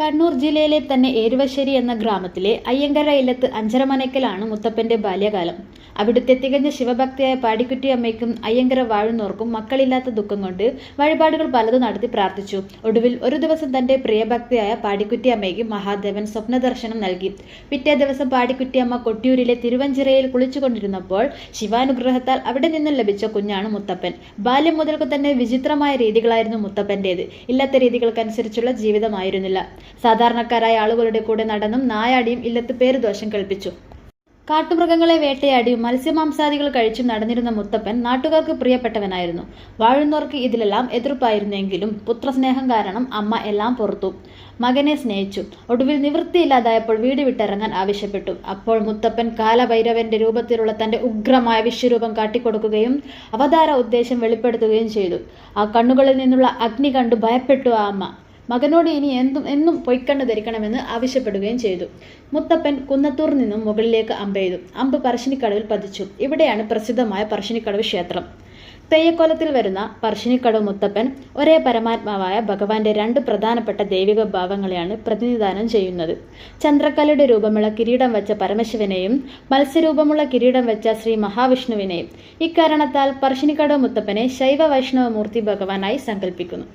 കണ്ണൂർ ജില്ലയിലെ തന്നെ ഏരുവശ്ശേരി എന്ന ഗ്രാമത്തിലെ അയ്യങ്കര ഇല്ലത്ത് അഞ്ചരമനക്കലാണ് മുത്തപ്പന്റെ ബാല്യകാലം. അവിടുത്തെ തികഞ്ഞ ശിവഭക്തിയായ പാടിക്കുറ്റിയമ്മയ്ക്കും അയ്യങ്കര വാഴുന്നവർക്കും മക്കളില്ലാത്ത ദുഃഖം കൊണ്ട് വഴിപാടുകൾ പലതും നടത്തി പ്രാർത്ഥിച്ചു. ഒടുവിൽ ഒരു ദിവസം തന്റെ പ്രിയഭക്തിയായ പാടിക്കുറ്റിയമ്മയ്ക്ക് മഹാദേവൻ സ്വപ്നദർശനം നൽകി. പിറ്റേ ദിവസം പാടിക്കുട്ടി അമ്മ കൊട്ടിയൂരിലെ തിരുവഞ്ചിറയിൽ കുളിച്ചുകൊണ്ടിരുന്നപ്പോൾ ശിവാനുഗ്രഹത്താൽ അവിടെ നിന്നും ലഭിച്ച കുഞ്ഞാണ് മുത്തപ്പൻ. ബാല്യം മുതൽക്ക് തന്നെ വിചിത്രമായ രീതികളായിരുന്നു മുത്തപ്പന്റേത്. ഇല്ലാത്ത രീതികൾക്കനുസരിച്ചുള്ള ജീവിതമായിരുന്നില്ല. സാധാരണക്കാരായ ആളുകളുടെ കൂടെ നടന്നും നായാടിയും ഇല്ലത്ത് പേരുദോഷം കൽപ്പിച്ചു കാട്ടുമൃഗങ്ങളെ വേട്ടയാടിയും മത്സ്യമാംസാദികൾ കഴിച്ചും നടന്നിരുന്ന മുത്തപ്പൻ നാട്ടുകാർക്ക് പ്രിയപ്പെട്ടവനായിരുന്നു. വാഴുന്നവർക്ക് ഇതിലെല്ലാം എതിർപ്പായിരുന്നെങ്കിലും പുത്രസ്നേഹം കാരണം അമ്മ എല്ലാം പുറത്തു. മകനെ സ്നേഹിച്ചു. ഒടുവിൽ നിവൃത്തിയില്ലാതായപ്പോൾ വീട് വിട്ടിറങ്ങാൻ ആവശ്യപ്പെട്ടു. അപ്പോൾ മുത്തപ്പൻ കാലഭൈരവന്റെ രൂപത്തിലുള്ള തന്റെ ഉഗ്രമായ വിശ്വരൂപം കാട്ടിക്കൊടുക്കുകയും അവതാര ഉദ്ദേശം വെളിപ്പെടുത്തുകയും ചെയ്തു. ആ കണ്ണുകളിൽ നിന്നുള്ള അഗ്നി കണ്ടു ഭയപ്പെട്ടു ആ അമ്മ. മകനോട് ഇനി എന്തും എന്നും പൊയ്ക്കണ്ണു ധരിക്കണമെന്ന് ആവശ്യപ്പെടുകയും ചെയ്തു. മുത്തപ്പൻ കുന്നത്തൂർ നിന്നും മുകളിലേക്ക് അമ്പെയ്തു അമ്പ് പറശ്ശിനിക്കടവിൽ പതിച്ചു. ഇവിടെയാണ് പ്രസിദ്ധമായ പറശ്ശിനിക്കടവ് ക്ഷേത്രം. തെയ്യക്കോലത്തിൽ വരുന്ന പറശ്ശിനിക്കടവ് മുത്തപ്പൻ ഒരേ പരമാത്മാവായ ഭഗവാന്റെ രണ്ട് പ്രധാനപ്പെട്ട ദൈവിക ഭാവങ്ങളെയാണ് പ്രതിനിധാനം ചെയ്യുന്നത്. ചന്ദ്രക്കലയുടെ രൂപമുള്ള കിരീടം വെച്ച പരമശിവനെയും മത്സ്യരൂപമുള്ള കിരീടം വെച്ച ശ്രീ മഹാവിഷ്ണുവിനെയും ഇക്കാരണത്താൽ പറശ്ശിനിക്കടവ് മുത്തപ്പനെ ശൈവ വൈഷ്ണവ മൂർത്തി ഭഗവാനായി സങ്കല്പിക്കുന്നു